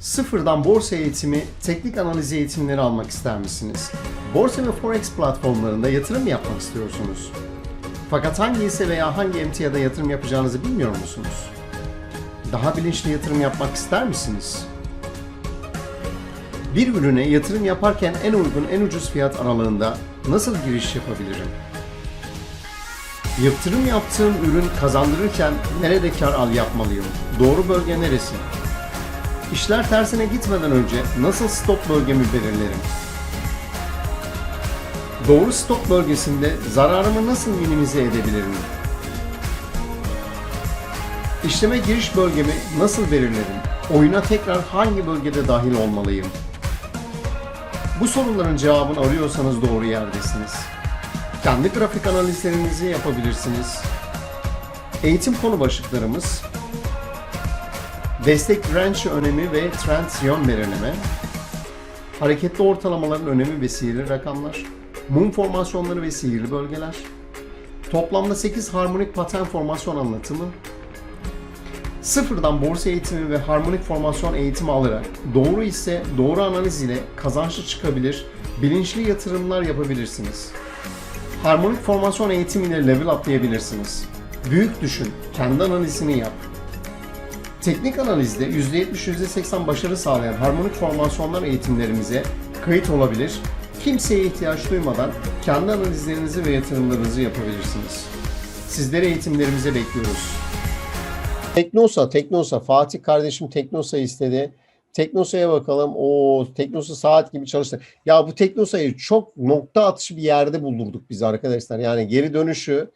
Sıfırdan borsa eğitimi, teknik analiz eğitimleri almak ister misiniz? Borsa ve Forex platformlarında yatırım yapmak istiyorsunuz? Fakat hangi hisse veya hangi emtiada yatırım yapacağınızı bilmiyor musunuz? Daha bilinçli yatırım yapmak ister misiniz? Bir ürüne yatırım yaparken en uygun, en ucuz fiyat aralığında nasıl giriş yapabilirim? Yatırım yaptığım ürün kazandırırken nerede kar al yapmalıyım? Doğru bölge neresi? İşler tersine gitmeden önce nasıl stop bölgemi belirlerim? Doğru stop bölgesinde zararımı nasıl minimize edebilirim? İşleme giriş bölgemi nasıl belirlerim? Oyuna tekrar hangi bölgede dahil olmalıyım? Bu soruların cevabını arıyorsanız doğru yerdesiniz. Kendi grafik analizlerinizi yapabilirsiniz. Eğitim konu başlıklarımız Destek direnç önemi ve trend yön belirleme, hareketli ortalamaların önemi ve sihirli rakamlar, mum formasyonları ve sihirli bölgeler, toplamda 8 harmonik patern formasyon anlatımı, sıfırdan borsa eğitimi ve harmonik formasyon eğitimi alarak doğru ise doğru analiz ile kazançlı çıkabilir, bilinçli yatırımlar yapabilirsiniz. Harmonik formasyon eğitimiyle level atlayabilirsiniz. Büyük düşün, kendi analizini yap. Teknik analizde %70-%80 başarı sağlayan harmonik formasyonlar eğitimlerimize kayıt olabilir, kimseye ihtiyaç duymadan kendi analizlerinizi ve yatırımlarınızı yapabilirsiniz. Sizleri eğitimlerimize bekliyoruz. Teknosa, Teknosa. Fatih kardeşim Teknosa istedi. Teknosa'ya bakalım. O Teknosa saat gibi çalıştı. Ya bu Teknosa'yı çok nokta atışı bir yerde buldurduk biz arkadaşlar. Yani geri dönüşü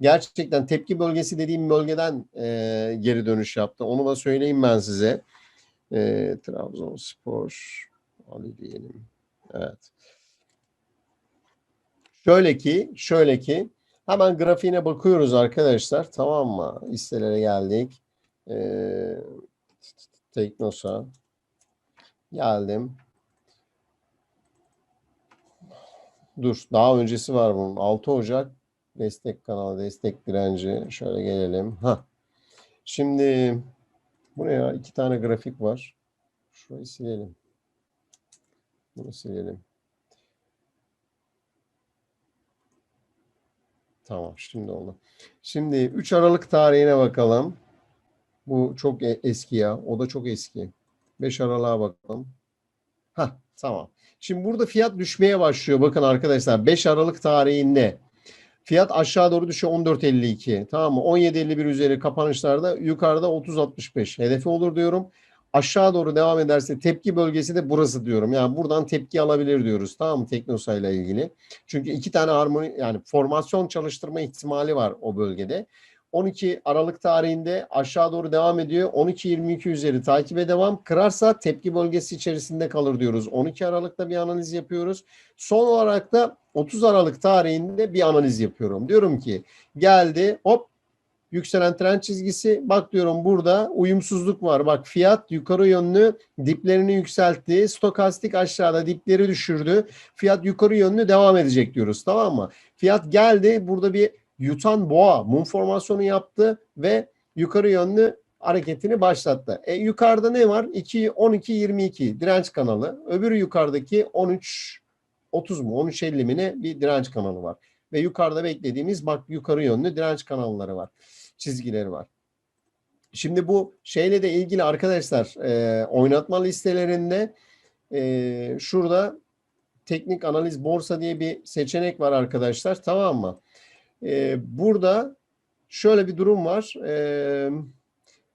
gerçekten tepki bölgesi dediğim bölgeden e, geri dönüş yaptı. Onu da söyleyeyim ben size. E, Trabzonspor Ali diyelim. Evet. Şöyle ki, şöyle ki hemen grafiğine bakıyoruz arkadaşlar. Tamam mı? Hisselere geldik. E, Teknosa. Geldim. Dur, daha öncesi var bunun. 6 Ocak Destek kanalı, destek direnci. Şöyle gelelim. Ha. Şimdi bu ne ya? İki tane grafik var. Şurayı silelim. Bunu silelim. Tamam, şimdi oldu. Şimdi 3 Aralık tarihine bakalım. Bu çok e- eski ya. O da çok eski. 5 Aralık'a bakalım. Ha, tamam. Şimdi burada fiyat düşmeye başlıyor. Bakın arkadaşlar 5 Aralık tarihinde Fiyat aşağı doğru düşüyor 14.52. Tamam mı? 17.51 üzeri kapanışlarda yukarıda 30.65. Hedefi olur diyorum. Aşağı doğru devam ederse tepki bölgesi de burası diyorum. Yani buradan tepki alabilir diyoruz. Tamam mı? Teknosa ile ilgili. Çünkü iki tane harmoni yani formasyon çalıştırma ihtimali var o bölgede. 12 Aralık tarihinde aşağı doğru devam ediyor. 12-22 üzeri takibe devam. Kırarsa tepki bölgesi içerisinde kalır diyoruz. 12 Aralık'ta bir analiz yapıyoruz. Son olarak da 30 Aralık tarihinde bir analiz yapıyorum. Diyorum ki geldi hop yükselen trend çizgisi. Bak diyorum burada uyumsuzluk var. Bak fiyat yukarı yönlü diplerini yükseltti. Stokastik aşağıda dipleri düşürdü. Fiyat yukarı yönlü devam edecek diyoruz. Tamam mı? Fiyat geldi. Burada bir yutan boğa mum formasyonu yaptı ve yukarı yönlü hareketini başlattı. E, yukarıda ne var? 2 12 22 direnç kanalı. Öbürü yukarıdaki 13 30 mu 13 50 mi ne bir direnç kanalı var. Ve yukarıda beklediğimiz bak yukarı yönlü direnç kanalları var. Çizgileri var. Şimdi bu şeyle de ilgili arkadaşlar e, oynatma listelerinde e, şurada teknik analiz borsa diye bir seçenek var arkadaşlar tamam mı? E, burada şöyle bir durum var. E,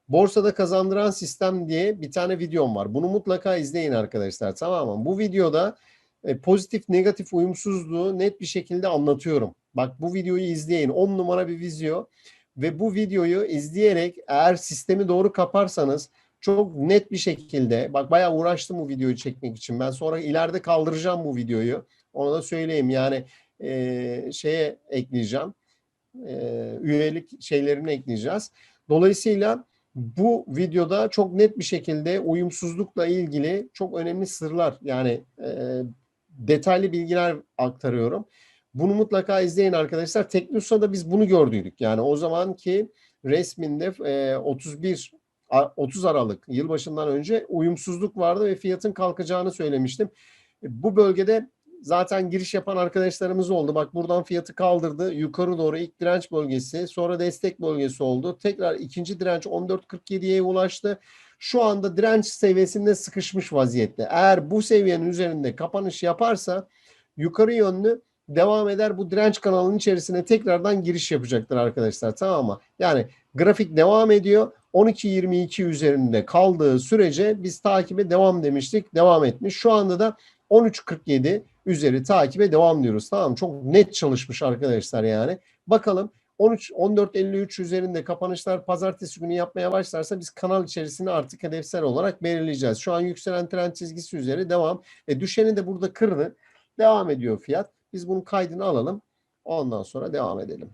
borsada kazandıran sistem diye bir tane videom var. Bunu mutlaka izleyin arkadaşlar tamam mı? Bu videoda e, pozitif negatif uyumsuzluğu net bir şekilde anlatıyorum. Bak bu videoyu izleyin. 10 numara bir video ve bu videoyu izleyerek eğer sistemi doğru kaparsanız çok net bir şekilde bak bayağı uğraştım bu videoyu çekmek için. Ben sonra ileride kaldıracağım bu videoyu. Onu da söyleyeyim. Yani e, şeye ekleyeceğim. E, üyelik şeylerini ekleyeceğiz. Dolayısıyla bu videoda çok net bir şekilde uyumsuzlukla ilgili çok önemli sırlar yani e, detaylı bilgiler aktarıyorum. Bunu mutlaka izleyin arkadaşlar. Teknosa'da biz bunu gördüydük. Yani o zamanki resminde e, 31 a- 30 Aralık yılbaşından önce uyumsuzluk vardı ve fiyatın kalkacağını söylemiştim. E, Bu bölgede zaten giriş yapan arkadaşlarımız oldu. Bak buradan fiyatı kaldırdı. Yukarı doğru ilk direnç bölgesi, sonra destek bölgesi oldu. Tekrar ikinci direnç 14.47'ye ulaştı. Şu anda direnç seviyesinde sıkışmış vaziyette. Eğer bu seviyenin üzerinde kapanış yaparsa yukarı yönlü devam eder. Bu direnç kanalının içerisine tekrardan giriş yapacaktır arkadaşlar. Tamam mı? Yani grafik devam ediyor. 12.22 üzerinde kaldığı sürece biz takibe devam demiştik. Devam etmiş. Şu anda da 13.47 üzeri takibe devam diyoruz. Tamam? Çok net çalışmış arkadaşlar yani. Bakalım 13 14.53 üzerinde kapanışlar pazartesi günü yapmaya başlarsa biz kanal içerisinde artık hedefsel olarak belirleyeceğiz. Şu an yükselen trend çizgisi üzeri devam. E, düşeni de burada kırdı. Devam ediyor fiyat. Biz bunun kaydını alalım. Ondan sonra devam edelim.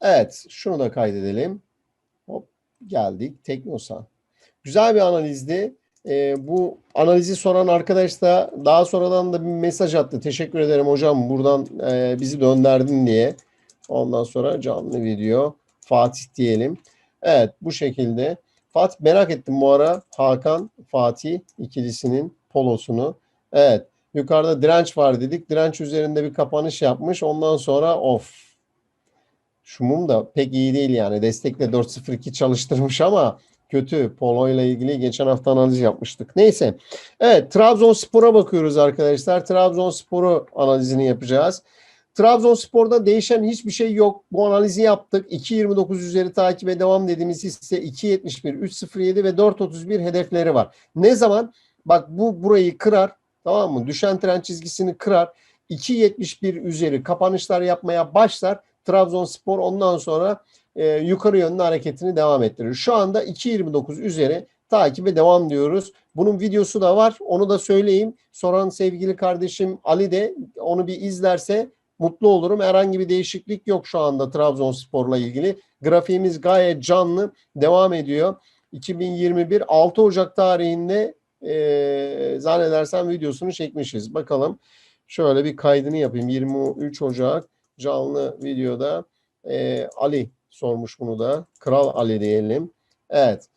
Evet, şunu da kaydedelim. Hop, geldik Teknosa. Güzel bir analizdi. Ee, bu analizi soran arkadaş da daha sonradan da bir mesaj attı. Teşekkür ederim hocam buradan e, bizi dönderdin diye. Ondan sonra canlı video Fatih diyelim. Evet bu şekilde. Fatih merak ettim bu ara Hakan Fatih ikilisinin polosunu. Evet yukarıda direnç var dedik. Direnç üzerinde bir kapanış yapmış. Ondan sonra of şu mum da pek iyi değil yani. Destekle 4.02 çalıştırmış ama kötü. Polo ile ilgili geçen hafta analiz yapmıştık. Neyse. Evet Trabzonspor'a bakıyoruz arkadaşlar. Trabzonspor'u analizini yapacağız. Trabzonspor'da değişen hiçbir şey yok. Bu analizi yaptık. 2.29 üzeri takibe devam dediğimiz hisse 2.71, 3.07 ve 4.31 hedefleri var. Ne zaman? Bak bu burayı kırar. Tamam mı? Düşen trend çizgisini kırar. 2.71 üzeri kapanışlar yapmaya başlar. Trabzonspor ondan sonra e, yukarı yönlü hareketini devam ettirir. Şu anda 2.29 üzeri takibe devam diyoruz. Bunun videosu da var. Onu da söyleyeyim. Soran sevgili kardeşim Ali de onu bir izlerse mutlu olurum. Herhangi bir değişiklik yok şu anda Trabzonspor'la ilgili. Grafiğimiz gayet canlı devam ediyor. 2021 6 Ocak tarihinde e, zannedersem videosunu çekmişiz. Bakalım şöyle bir kaydını yapayım. 23 Ocak canlı videoda e, Ali sormuş bunu da. Kral Ali diyelim. Evet.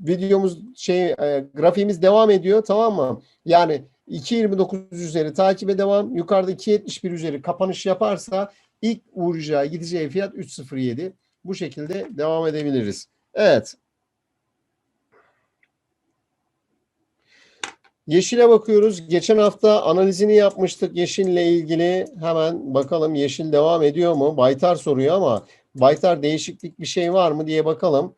Videomuz şey e, grafiğimiz devam ediyor tamam mı? Yani 2.29 üzeri takibe devam. Yukarıda 2.71 üzeri kapanış yaparsa ilk uğrayacağı gideceği fiyat 3.07. Bu şekilde devam edebiliriz. Evet. Yeşile bakıyoruz. Geçen hafta analizini yapmıştık Yeşil'le ilgili. Hemen bakalım Yeşil devam ediyor mu? Baytar soruyor ama Baytar değişiklik bir şey var mı diye bakalım.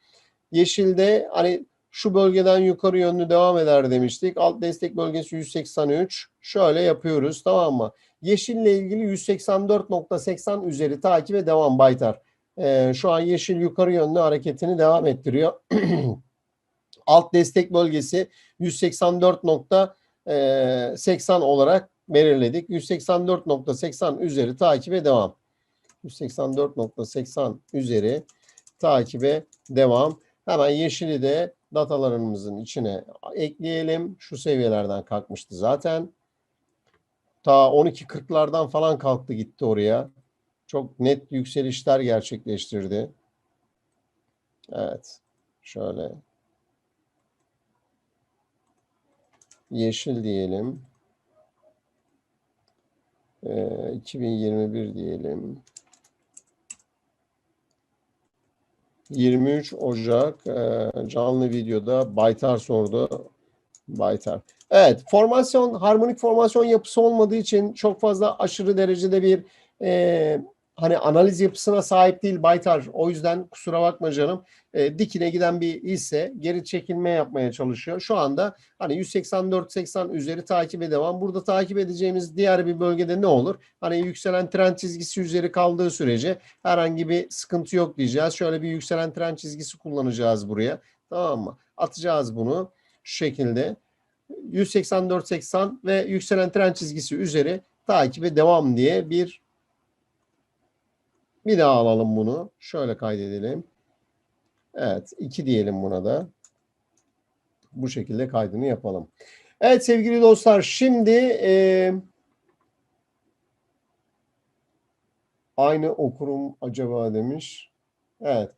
Yeşil'de hani şu bölgeden yukarı yönlü devam eder demiştik. Alt destek bölgesi 183. Şöyle yapıyoruz tamam mı? Yeşil'le ilgili 184.80 üzeri takibe devam Baytar. Ee, şu an Yeşil yukarı yönlü hareketini devam ettiriyor. Alt destek bölgesi 184.80 olarak belirledik. 184.80 üzeri takibe devam. 184.80 üzeri takibe devam. Hemen yeşili de datalarımızın içine ekleyelim. Şu seviyelerden kalkmıştı zaten. Ta 12.40'lardan falan kalktı gitti oraya. Çok net yükselişler gerçekleştirdi. Evet. Şöyle yeşil diyelim. Ee, 2021 diyelim. 23 Ocak e, canlı videoda Baytar sordu. Baytar. Evet, formasyon, harmonik formasyon yapısı olmadığı için çok fazla aşırı derecede bir e, hani analiz yapısına sahip değil Baytar. O yüzden kusura bakma canım. E, dikine giden bir hisse geri çekilme yapmaya çalışıyor. Şu anda hani 184-80 üzeri takibe devam. Burada takip edeceğimiz diğer bir bölgede ne olur? Hani yükselen trend çizgisi üzeri kaldığı sürece herhangi bir sıkıntı yok diyeceğiz. Şöyle bir yükselen trend çizgisi kullanacağız buraya. Tamam mı? Atacağız bunu şu şekilde. 184-80 ve yükselen trend çizgisi üzeri takibe devam diye bir bir daha alalım bunu. Şöyle kaydedelim. Evet. 2 diyelim buna da. Bu şekilde kaydını yapalım. Evet sevgili dostlar şimdi e, aynı okurum acaba demiş. Evet.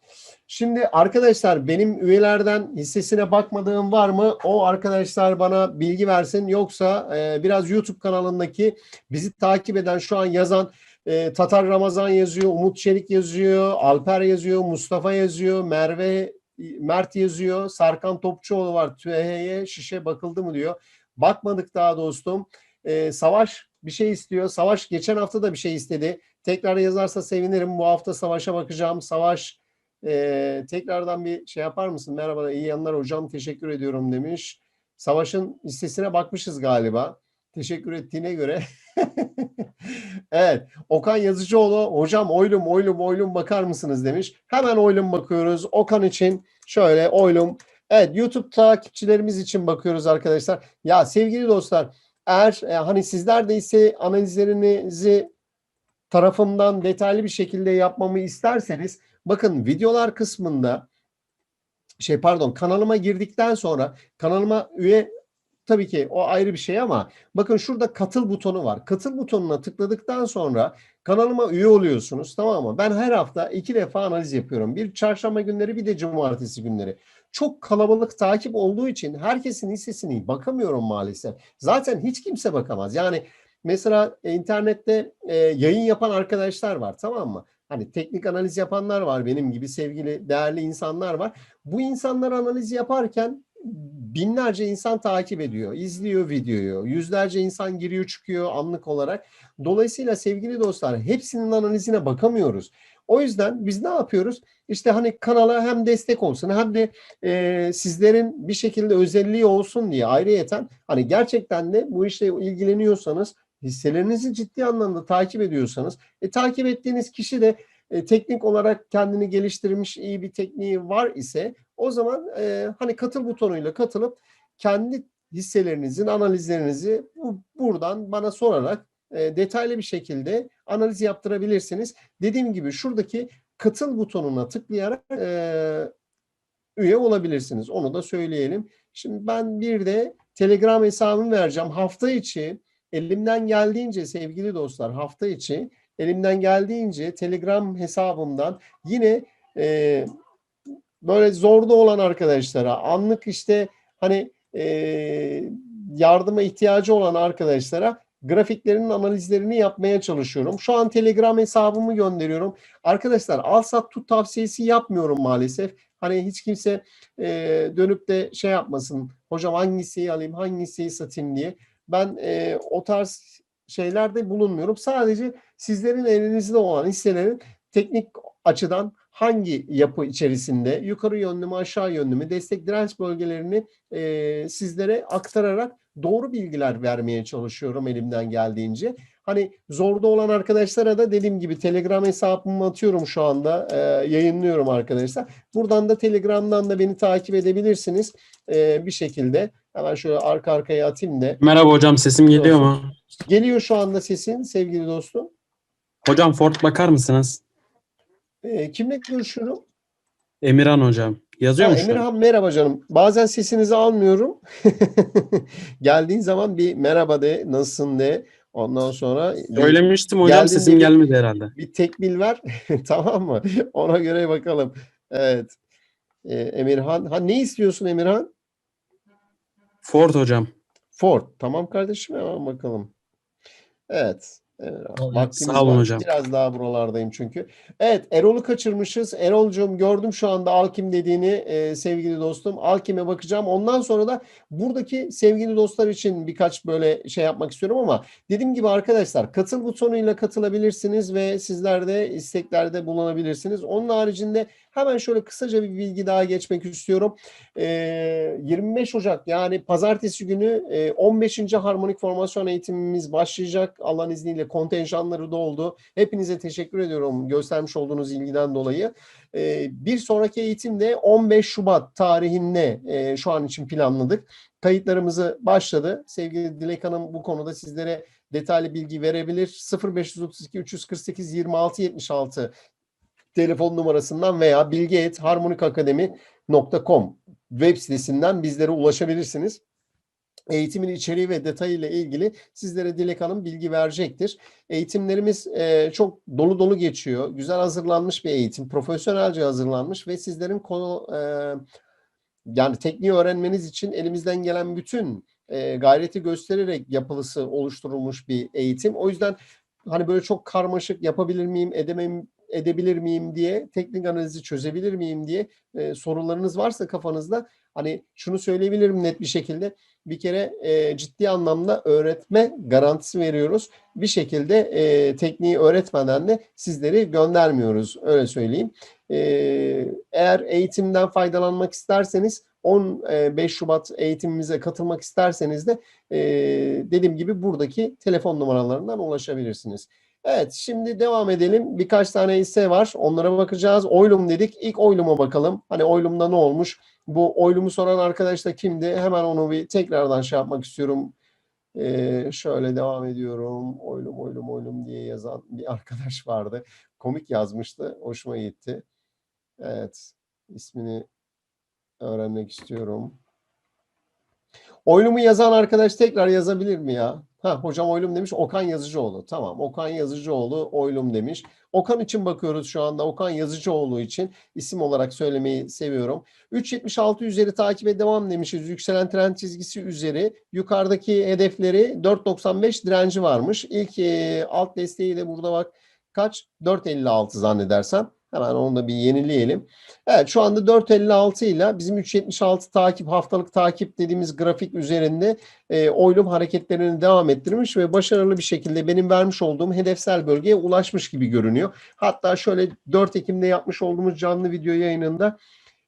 Şimdi arkadaşlar benim üyelerden hissesine bakmadığım var mı? O arkadaşlar bana bilgi versin. Yoksa e, biraz YouTube kanalındaki bizi takip eden şu an yazan e, Tatar Ramazan yazıyor, Umut Çelik yazıyor, Alper yazıyor, Mustafa yazıyor, Merve Mert yazıyor, Sarkan Topçuoğlu var. TÜH'ye şişe bakıldı mı diyor. Bakmadık daha dostum. E, Savaş bir şey istiyor. Savaş geçen hafta da bir şey istedi. Tekrar yazarsa sevinirim. Bu hafta Savaş'a bakacağım. Savaş e, tekrardan bir şey yapar mısın? Merhaba iyi yanlar hocam teşekkür ediyorum demiş. Savaş'ın listesine bakmışız galiba. Teşekkür ettiğine göre. evet. Okan Yazıcıoğlu hocam oylum oylum oylum bakar mısınız demiş. Hemen oylum bakıyoruz. Okan için şöyle oylum. Evet YouTube takipçilerimiz için bakıyoruz arkadaşlar. Ya sevgili dostlar eğer e, hani sizler de ise analizlerinizi tarafımdan detaylı bir şekilde yapmamı isterseniz bakın videolar kısmında şey pardon kanalıma girdikten sonra kanalıma üye tabii ki o ayrı bir şey ama bakın şurada katıl butonu var. Katıl butonuna tıkladıktan sonra kanalıma üye oluyorsunuz tamam mı? Ben her hafta iki defa analiz yapıyorum. Bir çarşamba günleri bir de cumartesi günleri. Çok kalabalık takip olduğu için herkesin hissesini bakamıyorum maalesef. Zaten hiç kimse bakamaz. Yani mesela internette e, yayın yapan arkadaşlar var tamam mı? Hani teknik analiz yapanlar var benim gibi sevgili değerli insanlar var. Bu insanlar analiz yaparken binlerce insan takip ediyor, izliyor videoyu. Yüzlerce insan giriyor çıkıyor anlık olarak. Dolayısıyla sevgili dostlar hepsinin analizine bakamıyoruz. O yüzden biz ne yapıyoruz? İşte hani kanala hem destek olsun hem de e, sizlerin bir şekilde özelliği olsun diye ayrıyeten hani gerçekten de bu işle ilgileniyorsanız hisselerinizi ciddi anlamda takip ediyorsanız e, takip ettiğiniz kişi de e, teknik olarak kendini geliştirmiş iyi bir tekniği var ise o zaman e, hani katıl butonuyla katılıp kendi hisselerinizin analizlerinizi bu, buradan bana sorarak e, detaylı bir şekilde analiz yaptırabilirsiniz. Dediğim gibi şuradaki katıl butonuna tıklayarak e, üye olabilirsiniz. Onu da söyleyelim. Şimdi ben bir de Telegram hesabımı vereceğim. Hafta içi elimden geldiğince sevgili dostlar hafta içi elimden geldiğince Telegram hesabımdan yine e, böyle zorda olan arkadaşlara anlık işte hani e, yardıma ihtiyacı olan arkadaşlara grafiklerinin analizlerini yapmaya çalışıyorum. Şu an Telegram hesabımı gönderiyorum. Arkadaşlar al sat tut tavsiyesi yapmıyorum maalesef. Hani hiç kimse e, dönüp de şey yapmasın. Hocam hangisiyi alayım, hangisiyi satayım diye. Ben e, o tarz şeylerde bulunmuyorum. Sadece sizlerin elinizde olan hisselerin teknik açıdan hangi yapı içerisinde yukarı yönlü mü aşağı yönlü mü destek direnç bölgelerini e, sizlere aktararak doğru bilgiler vermeye çalışıyorum elimden geldiğince. Hani zorda olan arkadaşlara da dediğim gibi Telegram hesabımı atıyorum şu anda. E, yayınlıyorum arkadaşlar. Buradan da Telegram'dan da beni takip edebilirsiniz e, bir şekilde. Hemen şöyle arka arkaya atayım da. Merhaba hocam sesim geliyor mu? Geliyor şu anda sesin sevgili dostum. Hocam Ford bakar mısınız? E, kimle görüşüyorum? Emirhan hocam. Yazıyor mu? Emirhan merhaba canım. Bazen sesinizi almıyorum. Geldiğin zaman bir merhaba de, nasılsın de. Ondan sonra Söylemiştim hocam Geldiğinde sesim bir- gelmedi herhalde. bir tekbil ver. tamam mı? Ona göre bakalım. Evet. E, Emirhan. Ha, ne istiyorsun Emirhan? Ford hocam. Ford. Tamam kardeşim hemen bakalım. Evet. Vaktimiz sağ olun var. hocam. Biraz daha buralardayım çünkü. Evet Erol'u kaçırmışız. Erol'cum gördüm şu anda Alkim dediğini e, sevgili dostum. Alkim'e bakacağım. Ondan sonra da buradaki sevgili dostlar için birkaç böyle şey yapmak istiyorum ama dediğim gibi arkadaşlar katıl butonuyla katılabilirsiniz ve sizler de isteklerde bulunabilirsiniz. Onun haricinde hemen şöyle kısaca bir bilgi daha geçmek istiyorum. E, 25 Ocak yani pazartesi günü e, 15. harmonik formasyon eğitimimiz başlayacak. Allah'ın izniyle kontenjanları doldu. Hepinize teşekkür ediyorum göstermiş olduğunuz ilgiden dolayı. E, bir sonraki eğitimde 15 Şubat tarihinde e, şu an için planladık. Kayıtlarımızı başladı. Sevgili Dilek Hanım bu konuda sizlere detaylı bilgi verebilir. 0532 348 26 76 telefon numarasından veya bilgi.harmonikakademi.com web sitesinden bizlere ulaşabilirsiniz. eğitimin içeriği ve detayıyla ilgili sizlere Dilek Hanım bilgi verecektir. Eğitimlerimiz e, çok dolu dolu geçiyor. Güzel hazırlanmış bir eğitim, profesyonelce hazırlanmış ve sizlerin konu e, yani tekniği öğrenmeniz için elimizden gelen bütün e, gayreti göstererek yapılısı oluşturulmuş bir eğitim. O yüzden hani böyle çok karmaşık yapabilir miyim, edemem, edebilir miyim diye, teknik analizi çözebilir miyim diye e, sorularınız varsa kafanızda hani şunu söyleyebilirim net bir şekilde. Bir kere e, ciddi anlamda öğretme garantisi veriyoruz. Bir şekilde e, tekniği öğretmeden de sizleri göndermiyoruz. Öyle söyleyeyim. E, eğer eğitimden faydalanmak isterseniz 15 Şubat eğitimimize katılmak isterseniz de e, dediğim gibi buradaki telefon numaralarından ulaşabilirsiniz. Evet şimdi devam edelim. Birkaç tane hisse var. Onlara bakacağız. Oylum dedik. İlk oyluma bakalım. Hani oylumda ne olmuş? Bu oylumu soran arkadaş da kimdi? Hemen onu bir tekrardan şey yapmak istiyorum. Ee, şöyle devam ediyorum. Oylum oylum oylum diye yazan bir arkadaş vardı. Komik yazmıştı. Hoşuma gitti. Evet. ismini öğrenmek istiyorum. Oylumu yazan arkadaş tekrar yazabilir mi ya? Ha, hocam oylum demiş. Okan Yazıcıoğlu. Tamam. Okan Yazıcıoğlu oylum demiş. Okan için bakıyoruz şu anda. Okan Yazıcıoğlu için isim olarak söylemeyi seviyorum. 3.76 üzeri takibe devam demişiz. Yükselen trend çizgisi üzeri. Yukarıdaki hedefleri 4.95 direnci varmış. İlk e, alt desteği de burada bak kaç? 4.56 zannedersem. Hemen onu da bir yenileyelim. Evet şu anda 4.56 ile bizim 3.76 takip haftalık takip dediğimiz grafik üzerinde e, oylum hareketlerini devam ettirmiş ve başarılı bir şekilde benim vermiş olduğum hedefsel bölgeye ulaşmış gibi görünüyor. Hatta şöyle 4 Ekim'de yapmış olduğumuz canlı video yayınında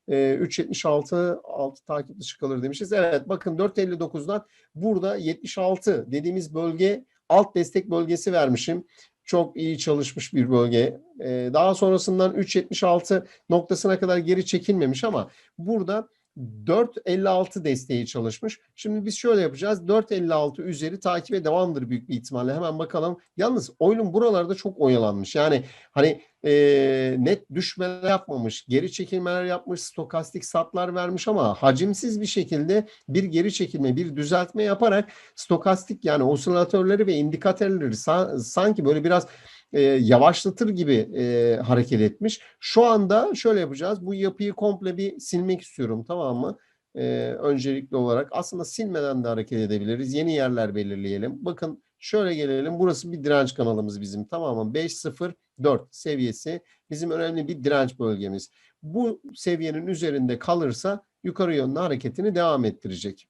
e, 3.76 altı takip dışı kalır demişiz. Evet bakın 4.59'dan burada 76 dediğimiz bölge alt destek bölgesi vermişim çok iyi çalışmış bir bölge. Ee, daha sonrasından 3.76 noktasına kadar geri çekilmemiş ama burada 4.56 desteği çalışmış. Şimdi biz şöyle yapacağız. 4.56 üzeri takibe devamdır büyük bir ihtimalle. Hemen bakalım. Yalnız oyunun buralarda çok oyalanmış. Yani hani e, net düşmeler yapmamış. Geri çekilmeler yapmış. Stokastik satlar vermiş ama hacimsiz bir şekilde bir geri çekilme, bir düzeltme yaparak stokastik yani osilatörleri ve indikatörleri sa- sanki böyle biraz e, yavaşlatır gibi e, hareket etmiş. Şu anda şöyle yapacağız. Bu yapıyı komple bir silmek istiyorum tamam mı? E, öncelikli olarak aslında silmeden de hareket edebiliriz. Yeni yerler belirleyelim. Bakın şöyle gelelim. Burası bir direnç kanalımız bizim tamam mı? 5.04 seviyesi bizim önemli bir direnç bölgemiz. Bu seviyenin üzerinde kalırsa yukarı yönlü hareketini devam ettirecek.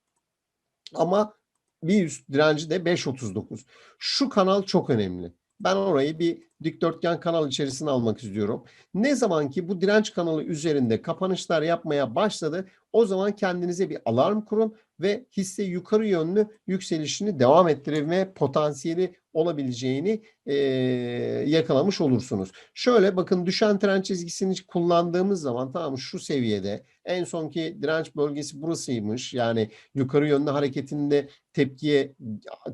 Ama bir üst direnci de 5.39. Şu kanal çok önemli. Ben orayı bir dikdörtgen kanal içerisine almak istiyorum. Ne zaman ki bu direnç kanalı üzerinde kapanışlar yapmaya başladı, o zaman kendinize bir alarm kurun ve hisse yukarı yönlü yükselişini devam ettirme potansiyeli olabileceğini e, yakalamış olursunuz. Şöyle bakın düşen trend çizgisini kullandığımız zaman tamam şu seviyede en sonki direnç bölgesi burasıymış. Yani yukarı yönlü hareketinde tepkiye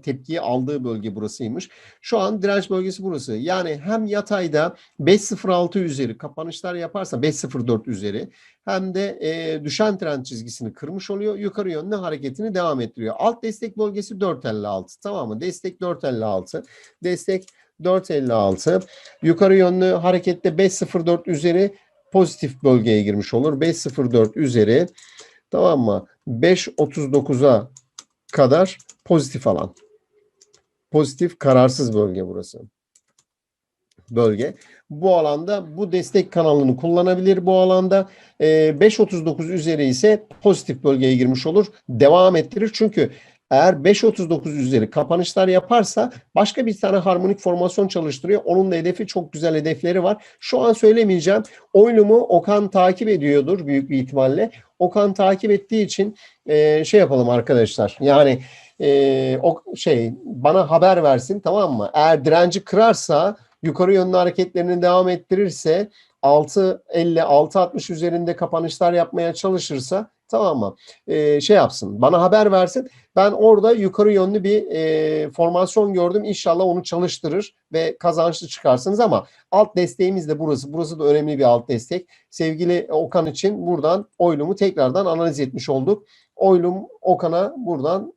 tepkiye aldığı bölge burasıymış. Şu an direnç bölgesi burası. Yani hem yatayda 5.06 üzeri kapanışlar yaparsa 5.04 üzeri hem de e, düşen trend çizgisini kırmış oluyor. Yukarı yönlü hareketini devam ettiriyor. Alt destek bölgesi 4.56 tamam mı? Destek 4.56. Destek 4.56. Yukarı yönlü harekette 5.04 üzeri pozitif bölgeye girmiş olur. 5.04 üzeri tamam mı? 5.39'a kadar pozitif alan. Pozitif kararsız bölge burası. Bölge. Bu alanda bu destek kanalını kullanabilir bu alanda. E, 5.39 üzeri ise pozitif bölgeye girmiş olur. Devam ettirir. Çünkü eğer 5.39 üzeri kapanışlar yaparsa başka bir tane harmonik formasyon çalıştırıyor. Onun da hedefi çok güzel hedefleri var. Şu an söylemeyeceğim. Oylumu Okan takip ediyordur büyük bir ihtimalle. Okan takip ettiği için e, şey yapalım arkadaşlar. Yani e, o şey bana haber versin tamam mı? Eğer direnci kırarsa yukarı yönlü hareketlerini devam ettirirse 6.50 6.60 üzerinde kapanışlar yapmaya çalışırsa tamam mı? E, şey yapsın. Bana haber versin. Ben orada yukarı yönlü bir e, formasyon gördüm. İnşallah onu çalıştırır ve kazançlı çıkarsınız ama alt desteğimiz de burası. Burası da önemli bir alt destek. Sevgili Okan için buradan oylumu tekrardan analiz etmiş olduk. Oylum Okan'a buradan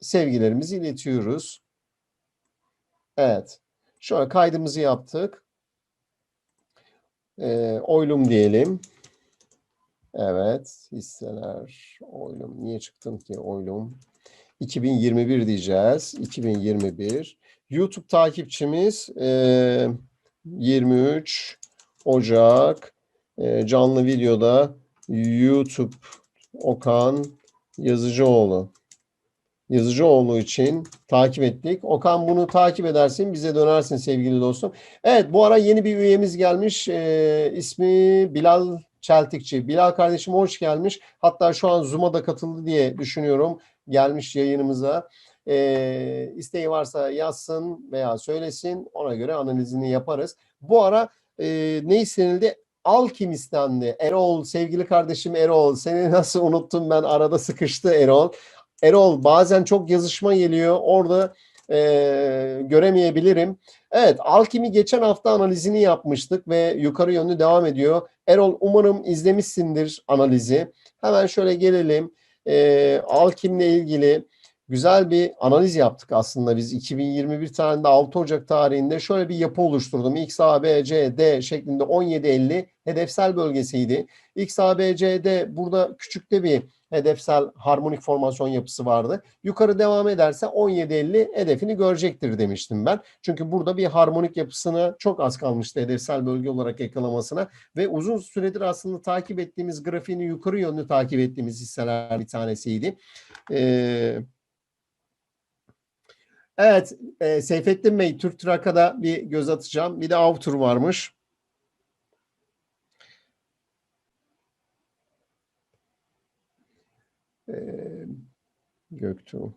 sevgilerimizi iletiyoruz. Evet. Şöyle kaydımızı yaptık. Ee, oylum diyelim. Evet. Hisseler. Oylum. Niye çıktım ki? Oylum. 2021 diyeceğiz. 2021. YouTube takipçimiz e, 23 Ocak e, canlı videoda YouTube Okan Yazıcıoğlu. Yazıcıoğlu için takip ettik. Okan bunu takip edersin, bize dönersin sevgili dostum. Evet, bu ara yeni bir üyemiz gelmiş. Ee, ismi Bilal Çeltikçi. Bilal kardeşim hoş gelmiş. Hatta şu an Zoom'a da katıldı diye düşünüyorum. Gelmiş yayınımıza. Ee, isteği varsa yazsın veya söylesin. Ona göre analizini yaparız. Bu ara e, ne istenildi? Alkim istendi. Erol, sevgili kardeşim Erol. Seni nasıl unuttum ben arada sıkıştı Erol. Erol bazen çok yazışma geliyor. Orada e, göremeyebilirim. Evet, Alkim'i geçen hafta analizini yapmıştık ve yukarı yönlü devam ediyor. Erol umarım izlemişsindir analizi. Hemen şöyle gelelim. E, Alkim'le ilgili güzel bir analiz yaptık aslında biz 2021 tarihinde 6 Ocak tarihinde şöyle bir yapı oluşturdum. X, A, B, C, D şeklinde 17.50 hedefsel bölgesiydi. X, A, B, C, D burada küçükte bir hedefsel harmonik formasyon yapısı vardı. Yukarı devam ederse 17.50 hedefini görecektir demiştim ben. Çünkü burada bir harmonik yapısına çok az kalmıştı hedefsel bölge olarak yakalamasına ve uzun süredir aslında takip ettiğimiz grafiğini yukarı yönlü takip ettiğimiz hisseler bir tanesiydi. Ee, evet, e, Seyfettin Bey, Türk Traka'da bir göz atacağım. Bir de Avtur varmış. Ee, Göktuğ.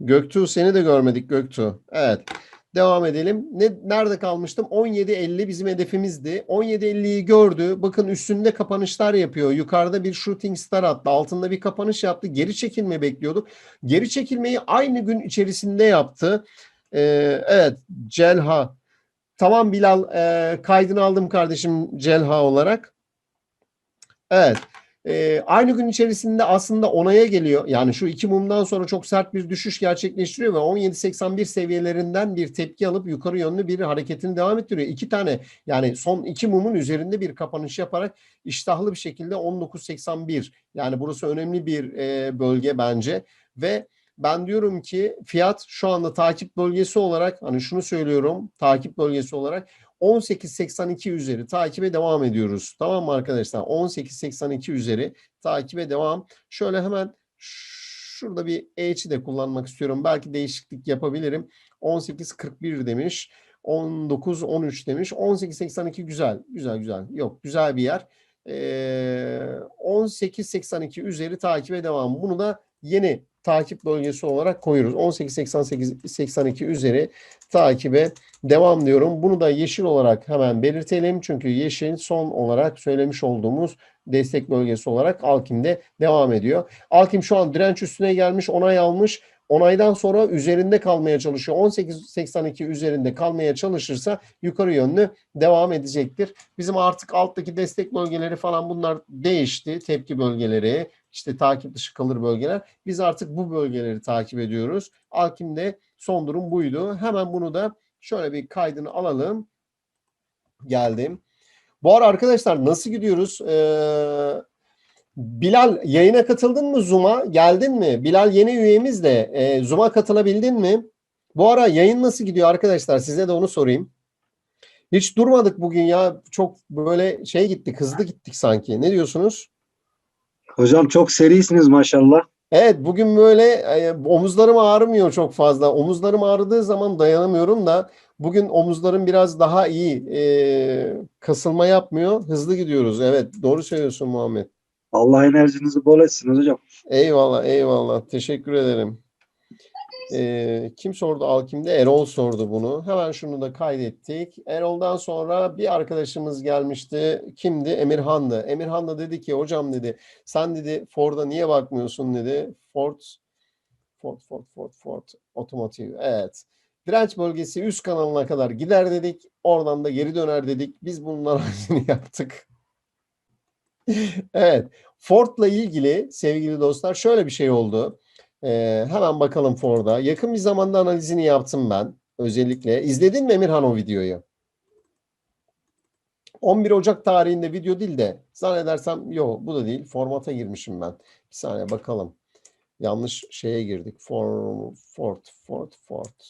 Göktuğ seni de görmedik Göktuğ. Evet. Devam edelim. Ne, nerede kalmıştım? 17.50 bizim hedefimizdi. 17.50'yi gördü. Bakın üstünde kapanışlar yapıyor. Yukarıda bir shooting star attı. Altında bir kapanış yaptı. Geri çekilme bekliyorduk. Geri çekilmeyi aynı gün içerisinde yaptı. Ee, evet. Celha. Tamam Bilal. e, kaydını aldım kardeşim Celha olarak. Evet. Ee, aynı gün içerisinde aslında onaya geliyor. Yani şu iki mumdan sonra çok sert bir düşüş gerçekleştiriyor ve 17.81 seviyelerinden bir tepki alıp yukarı yönlü bir hareketini devam ettiriyor. İki tane yani son iki mumun üzerinde bir kapanış yaparak iştahlı bir şekilde 19.81 yani burası önemli bir e, bölge bence ve ben diyorum ki fiyat şu anda takip bölgesi olarak hani şunu söylüyorum takip bölgesi olarak 18.82 üzeri takibe devam ediyoruz. Tamam mı arkadaşlar? 18.82 üzeri takibe devam. Şöyle hemen şurada bir H'i de kullanmak istiyorum. Belki değişiklik yapabilirim. 18.41 demiş. 19-13 demiş. 18.82 güzel. Güzel güzel. Yok güzel bir yer. Ee, 18.82 üzeri takibe devam. Bunu da yeni takip bölgesi olarak koyuyoruz. 18.88-82 üzeri takibe devam diyorum. Bunu da yeşil olarak hemen belirtelim. Çünkü yeşil son olarak söylemiş olduğumuz destek bölgesi olarak Alkim'de devam ediyor. Alkim şu an direnç üstüne gelmiş, onay almış. Onaydan sonra üzerinde kalmaya çalışıyor. 18.82 üzerinde kalmaya çalışırsa yukarı yönlü devam edecektir. Bizim artık alttaki destek bölgeleri falan bunlar değişti. Tepki bölgeleri, işte takip dışı kalır bölgeler. Biz artık bu bölgeleri takip ediyoruz. Alkim'de son durum buydu. Hemen bunu da şöyle bir kaydını alalım. Geldim. Bu ara arkadaşlar nasıl gidiyoruz? Ee, Bilal yayına katıldın mı Zoom'a? Geldin mi? Bilal yeni üyemiz de e, Zoom'a katılabildin mi? Bu ara yayın nasıl gidiyor arkadaşlar? Size de onu sorayım. Hiç durmadık bugün ya. Çok böyle şey gittik, hızlı gittik sanki. Ne diyorsunuz? Hocam çok serisiniz maşallah. Evet bugün böyle e, omuzlarım ağrımıyor çok fazla. Omuzlarım ağrıdığı zaman dayanamıyorum da bugün omuzlarım biraz daha iyi. E, kasılma yapmıyor. Hızlı gidiyoruz. Evet doğru söylüyorsun Muhammed. Allah enerjinizi bol etsin hocam. Eyvallah eyvallah. Teşekkür ederim. E, kim sordu Alkim'de? Erol sordu bunu. Hemen şunu da kaydettik. Erol'dan sonra bir arkadaşımız gelmişti. Kimdi? Emirhan'dı. Emirhan da dedi ki hocam dedi sen dedi Ford'a niye bakmıyorsun dedi. Ford Ford Ford Ford Ford otomotiv. Evet. Direnç bölgesi üst kanalına kadar gider dedik. Oradan da geri döner dedik. Biz bunun analizini yaptık. evet. Ford'la ilgili sevgili dostlar şöyle bir şey oldu. Ee, hemen bakalım Ford'a. Yakın bir zamanda analizini yaptım ben. Özellikle. İzledin mi Emirhan o videoyu? 11 Ocak tarihinde video değil de zannedersem yok bu da değil. Formata girmişim ben. Bir saniye bakalım. Yanlış şeye girdik. Form, Ford, Ford, Ford,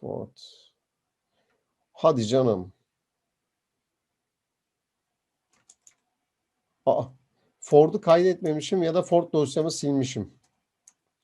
Ford. Hadi canım. Aa, Ford'u kaydetmemişim ya da Ford dosyamı silmişim.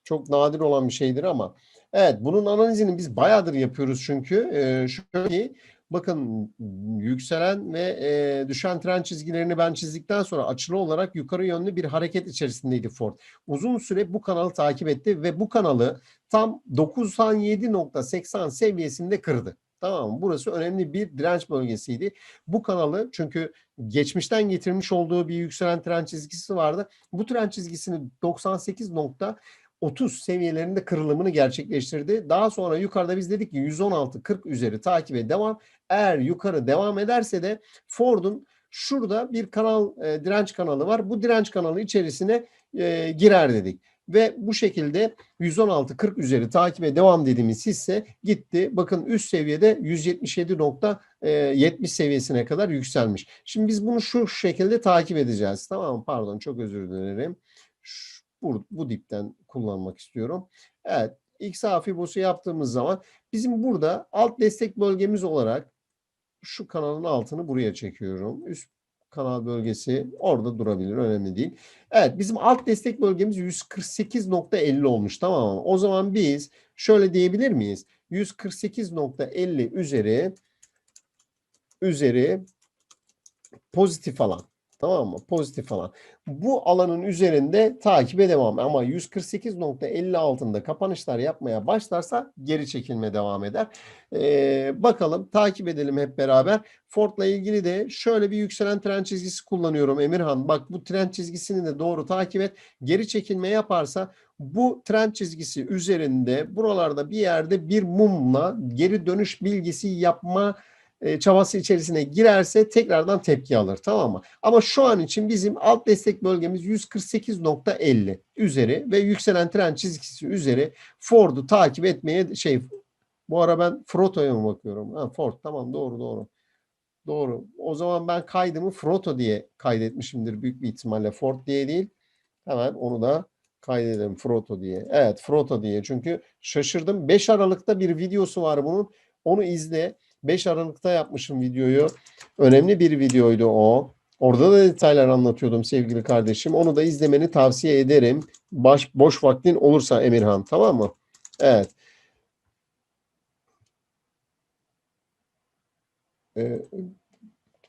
Çok nadir olan bir şeydir ama. Evet bunun analizini biz bayağıdır yapıyoruz çünkü. Ee, şöyle ki, bakın yükselen ve e, düşen trend çizgilerini ben çizdikten sonra açılı olarak yukarı yönlü bir hareket içerisindeydi Ford. Uzun süre bu kanalı takip etti ve bu kanalı tam 97.80 seviyesinde kırdı. Tamam? Burası önemli bir direnç bölgesiydi. Bu kanalı çünkü geçmişten getirmiş olduğu bir yükselen trend çizgisi vardı. Bu trend çizgisini 98.30 seviyelerinde kırılımını gerçekleştirdi. Daha sonra yukarıda biz dedik ki 116.40 üzeri takibe devam. Eğer yukarı devam ederse de Ford'un şurada bir kanal e, direnç kanalı var. Bu direnç kanalı içerisine e, girer dedik. Ve bu şekilde 116.40 üzeri takibe devam dediğimiz hisse gitti. Bakın üst seviyede 177.70 seviyesine kadar yükselmiş. Şimdi biz bunu şu şekilde takip edeceğiz. Tamam? Pardon çok özür dilerim. Şu- bu, bu dipten kullanmak istiyorum. Evet. XA Fibosu yaptığımız zaman bizim burada alt destek bölgemiz olarak şu kanalın altını buraya çekiyorum. Üst kanal bölgesi orada durabilir. Önemli değil. Evet bizim alt destek bölgemiz 148.50 olmuş tamam mı? O zaman biz şöyle diyebilir miyiz? 148.50 üzeri üzeri pozitif alan. Tamam mı? Pozitif alan. Bu alanın üzerinde takibe devam. Ama 148.50 altında kapanışlar yapmaya başlarsa geri çekilme devam eder. Ee, bakalım takip edelim hep beraber. Ford'la ilgili de şöyle bir yükselen trend çizgisi kullanıyorum Emirhan. Bak bu trend çizgisini de doğru takip et. Geri çekilme yaparsa bu trend çizgisi üzerinde buralarda bir yerde bir mumla geri dönüş bilgisi yapma e, çabası içerisine girerse tekrardan tepki alır tamam mı? Ama şu an için bizim alt destek bölgemiz 148.50 üzeri ve yükselen trend çizgisi üzeri Ford'u takip etmeye şey bu ara ben Froto'ya mı bakıyorum? Ha, Ford tamam doğru doğru. Doğru. O zaman ben kaydımı Froto diye kaydetmişimdir büyük bir ihtimalle. Ford diye değil. Hemen onu da kaydedelim Froto diye. Evet Froto diye. Çünkü şaşırdım. 5 Aralık'ta bir videosu var bunun. Onu izle. 5 Aralık'ta yapmışım videoyu. Önemli bir videoydu o. Orada da detaylar anlatıyordum sevgili kardeşim. Onu da izlemeni tavsiye ederim. Baş, boş vaktin olursa Emirhan tamam mı? Evet. Ee,